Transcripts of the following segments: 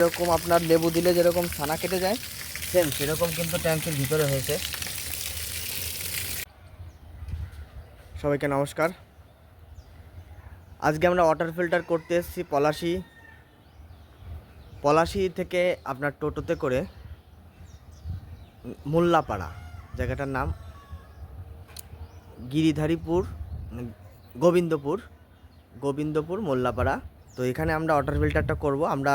যেরকম আপনার লেবু দিলে যেরকম ছানা কেটে যায় সেম সেরকম কিন্তু ট্যাঙ্কের ভিতরে হয়েছে। সবাইকে নমস্কার। আজকে আমরা ওয়াটার ফিল্টার করতে এসেছি পলাশি। পলাশি থেকে আপনার টোটোতে করে মোল্লাপাড়া, জায়গাটার নাম গিরিধারীপুর, গোবিন্দপুর গোবিন্দপুর, মোল্লাপাড়া। তো এখানে আমরা ওয়াটার ফিল্টারটা করব। আমরা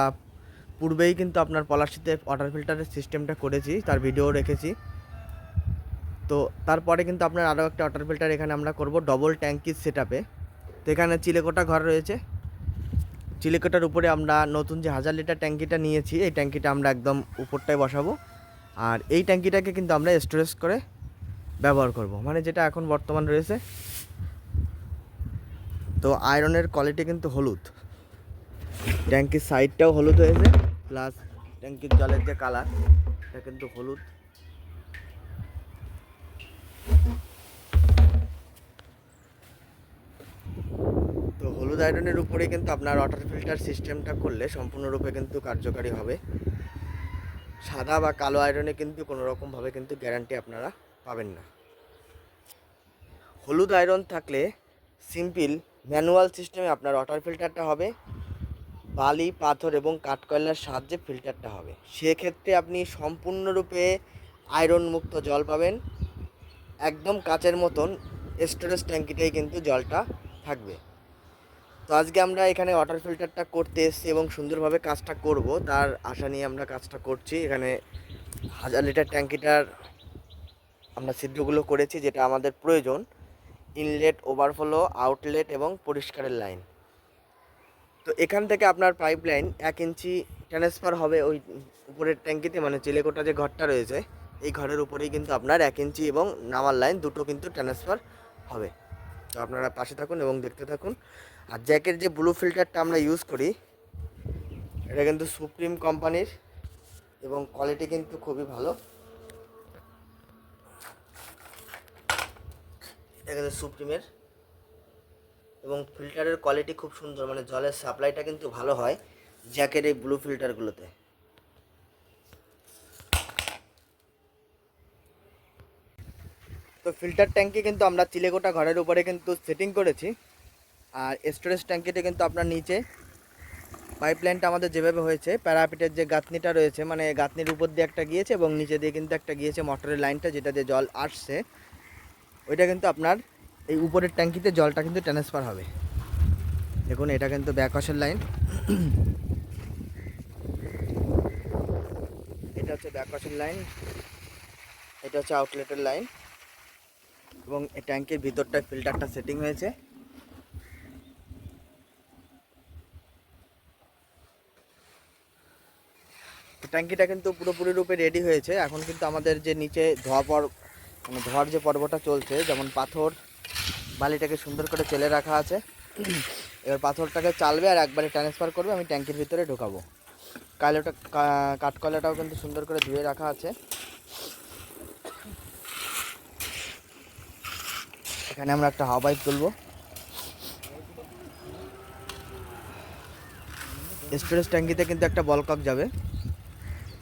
পূর্বেই কিন্তু আপনার পলাশিতে ওয়াটার ফিল্টারের সিস্টেমটা করেছি, তার ভিডিও রেখেছি। তো তারপরে কিন্তু আপনার আরও একটা ওয়াটার ফিল্টার এখানে আমরা করব ডবল ট্যাঙ্কির সেট আপে তো এখানে চিলেকোটা ঘর রয়েছে। চিলেকোটার উপরে আমরা নতুন যে হাজার লিটার ট্যাঙ্কিটা নিয়েছি, এই ট্যাঙ্কিটা আমরা একদম উপরটায় বসাবো। আর এই ট্যাঙ্কিটাকে কিন্তু আমরা স্টোরেজ করে ব্যবহার করব মানে যেটা এখন বর্তমান রয়েছে। তো আয়রনের কোয়ালিটি কিন্তু হলুদ। ট্যাঙ্কির সাইডটাও হলুদ হয়েছে। প্লাস ট্যাঙ্কির জলের যে কালার এটা কিন্তু হলুদ। তো হলুদ আয়রনের উপরে কিন্তু আপনার ওয়াটার ফিল্টার সিস্টেমটা করলে সম্পূর্ণরূপে কিন্তু কার্যকারী হবে। সাদা বা কালো আয়রনে কিন্তু কোনো রকমভাবে কিন্তু গ্যারান্টি আপনারা পাবেন না। হলুদ আয়রন থাকলে সিম্পল ম্যানুয়াল সিস্টেমে আপনার ওয়াটার ফিল্টারটা হবে। বালি, পাথর এবং কাঠকয়লার সাহায্যে ফিল্টারটা হবে। সেক্ষেত্রে আপনি সম্পূর্ণরূপে আয়রন মুক্ত জল পাবেন। একদম কাচের মতন স্টোরেজ ট্যাঙ্কিটাই কিন্তু জলটা থাকবে। তো আজকে আমরা এখানে ওয়াটার ফিল্টারটা করতে এসেছি এবং সুন্দরভাবে কাজটা করব। তার আশা নিয়ে আমরা কাজটা করছি। এখানে হাজার লিটার ট্যাঙ্কিটার আমরা ছিদ্রগুলো করেছি, যেটা আমাদের প্রয়োজন। ইনলেট ওভারফ্লো আউটলেট এবং পরিষ্কারের লাইন তো এখান থেকে আপনার পাইপ লাইন এক ইঞ্চি ট্রান্সফার হবে ওই উপরের ট্যাঙ্কিতে মানে চিলেকোটা যে ঘরটা রয়েছে, এই ঘরের উপরেই কিন্তু আপনার এক ইঞ্চি এবং নামার লাইন দুটো কিন্তু ট্রান্সফার হবে। তো আপনারা পাশে থাকুন এবং দেখতে থাকুন। আর জ্যাকের যে ব্লু ফিল্টারটা আমরা ইউজ করি, এটা কিন্তু সুপ্রিম কোম্পানির এবং কোয়ালিটি কিন্তু খুবই ভালো। এটা কিন্তু সুপ্রিমের এবং ফিল্টারের কোয়ালিটি খুব সুন্দর মানে জলের সাপ্লাইটা কিন্তু ভালো হয় জ্যাকের এই ব্লু ফিল্টারগুলোতে তো ফিল্টার ট্যাঙ্কি কিন্তু আমরা চিলেকোটা ঘরের উপরে কিন্তু সেটিং করেছি। আর স্টোরেজ ট্যাঙ্কিতে কিন্তু আপনার নিচে। পাইপ লাইনটা আমাদের যেভাবে হয়েছে প্যারাপিটের যে গাঁথনিটা রয়েছে মানে গাঁথনির উপর দিয়ে একটা গিয়েছে এবং নিচে দিয়ে কিন্তু একটা গিয়েছে মোটরের লাইনটা যেটা দিয়ে জল আসছে। ওইটা কিন্তু আপনার এই উপরের ট্যাঙ্কিতে জলটা কিন্তু ট্রান্সফার হবে। দেখুন, এটা কিন্তু ব্যাকওয়াশের লাইন এটা হচ্ছে ব্যাকওয়াশের লাইন এটা হচ্ছে আউটলেটের লাইন এবং এই ট্যাঙ্কির ভিতরটায় ফিল্টারটা সেটিং হয়েছে। ট্যাঙ্কিটা কিন্তু পুরোপুরি রূপে রেডি হয়েছে। এখন কিন্তু আমাদের যে নিচে ধোয়া পর মানে ধোয়ার যে পর্বটা চলছে, যেমন পাথর বালিটাকে সুন্দর করে চেলে রাখা আছে। এবার পাথরটাকে চালবে আর একবারে ট্রান্সফার করবে, আমি ট্যাঙ্কির ভিতরে ঢোকাবো। কালোটা কা- কাঠকয়লাটাও কিন্তু সুন্দর করে ধুয়ে রাখা আছে। এখানে আমরা একটা হাওয়া তুলবো। স্টোরেজ ট্যাঙ্কিতে কিন্তু একটা বলকক যাবে,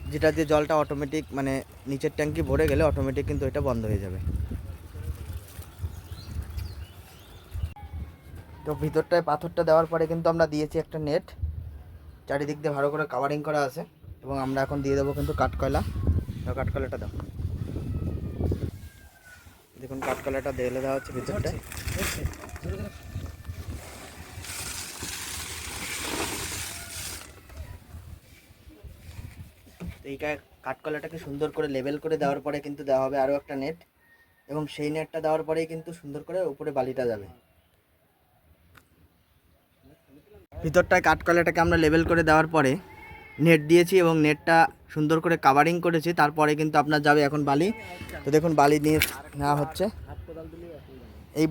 যেটা দিয়ে জলটা অটোমেটিক মানে নিচের ট্যাঙ্কি ভরে গেলে অটোমেটিক কিন্তু এটা বন্ধ হয়ে যাবে। তো ভিতরটায় পাথরটা দেওয়ার পরে কিন্তু আমরা দিয়েছি একটা নেট চারিদিক দিয়ে ভালো করে কাভারিং করা আছে এবং আমরা এখন দিয়ে দেবো কিন্তু কাঠকয়লা। কাঠকয়লাটা দাও। দেখুন কাঠকয়লাটা ঢেলে দেওয়া হচ্ছে ভিতরটায়। এইটা কাঠকলাটাকে সুন্দর করে লেবেল করে দেওয়ার পরে কিন্তু দেওয়া হবে আরও একটা নেট এবং সেই নেটটা দেওয়ার পরেই কিন্তু সুন্দর করে উপরে বালিটা যাবে। ভিতরটায় কাঠকলাটাকে আমরা লেবেল করে দেওয়ার পরে নেট দিয়েছি এবং নেটটা সুন্দর করে কাভারিং করেছি। তারপরে কিন্তু আপনার যাবে এখন বালি। তো দেখুন, বালি নিয়ে নেওয়া হচ্ছে। এই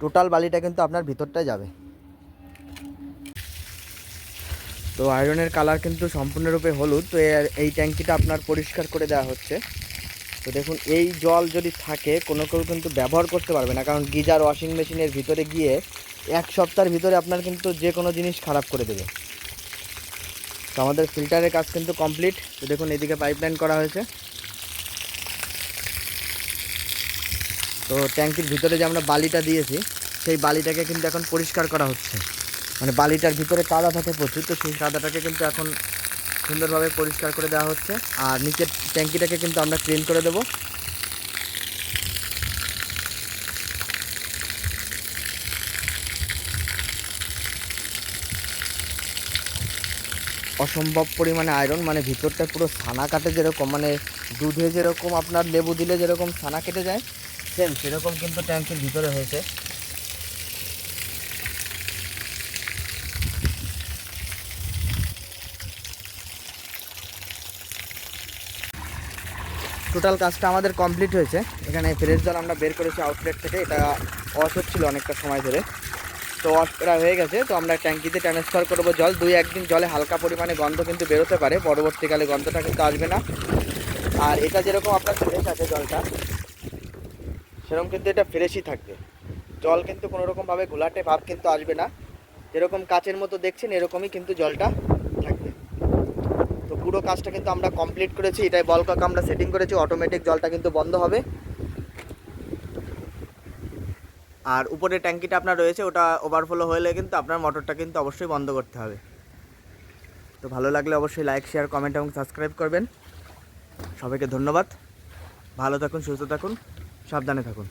টোটাল বালিটা কিন্তু আপনার ভিতরটায় যাবে। তো আয়রনের কালার কিন্তু সম্পূর্ণরূপে হলুদ। তো এই ট্যাঙ্কিটা আপনার পরিষ্কার করে দেওয়া হচ্ছে। তো দেখুন, এই জল যদি থাকে, কোনো কেউ কিন্তু ব্যবহার করতে পারবে না। কারণ গিজার ওয়াশিং মেশিনের ভিতরে গিয়ে এক সপ্তাহের ভিতরে আপনার কিন্তু যে কোনো জিনিস খারাপ করে দেবে। তো আমাদের ফিল্টারের কাজ কিন্তু কমপ্লিট। তো দেখুন, এদিকে পাইপলাইন করা হয়েছে। তো ট্যাঙ্কির ভিতরে যে আমরা বালিটা দিয়েছি, সেই বালিটাকে কিন্তু এখন পরিষ্কার করা হচ্ছে। মানে বালিটার ভিতরে কাদা থাকে প্রচুর, তো সেই কাদাটাকে কিন্তু এখন সুন্দরভাবে পরিষ্কার করে দেওয়া হচ্ছে। আর নিচের ট্যাঙ্কিটাকে কিন্তু আমরা ক্লিন করে দেবো। অসম্ভব পরিমাণে আয়রন মানে ভিতরটা পুরো ছানা কাটে যেরকম মানে দুধে যেরকম আপনার লেবু দিলে যেরকম ছানা কেটে যায় সেম সেরকম কিন্তু ট্যাঙ্কের ভিতরে হয়েছে। টোটাল কাজটা আমাদের কমপ্লিট হয়েছে। এখানে ফ্রেশ জল আমরা বের করেছি আউটলেট থেকে, এটা ওয়াশ হচ্ছিল অনেকটা সময় ধরে। তো ওয়াশ করা হয়ে গেছে, তো আমরা ট্যাঙ্কিতে ট্রান্সফার করব জল। দুই একদিন জলে হালকা পরিমাণে গন্ধ কিন্তু বেরোতে পারে, পরবর্তীকালে গন্ধটা কিন্তু আসবে না। আর এটা যেরকম আপনার ফ্রেশ আছে জলটা, সেরকম কিন্তু এটা ফ্রেশই থাকবে। জল কিন্তু কোনো রকমভাবে ঘোলাটে ভাব কিন্তু আসবে না। যেরকম কাচের মতো দেখছেন, এরকমই কিন্তু জলটা থাকবে। তো পুরো কাজটা কিন্তু আমরা কমপ্লিট করেছি, এটাই বল বলকক আমরা সেটিং করেছি অটোমেটিক জলটা কিন্তু বন্ধ হবে। আর উপরে ট্যাঙ্কিটা আপনার রয়েছে, ওটা ওভারফ্লো হলে কিন্তু আপনার মোটরটা কিন্তু অবশ্যই বন্ধ করতে হবে। তো ভালো লাগলে অবশ্যই লাইক শেয়ার কমেন্ট এবং সাবস্ক্রাইব করবেন। সবাইকে ধন্যবাদ। ভালো থাকুন, সুস্থ থাকুন, সাবধানে থাকুন।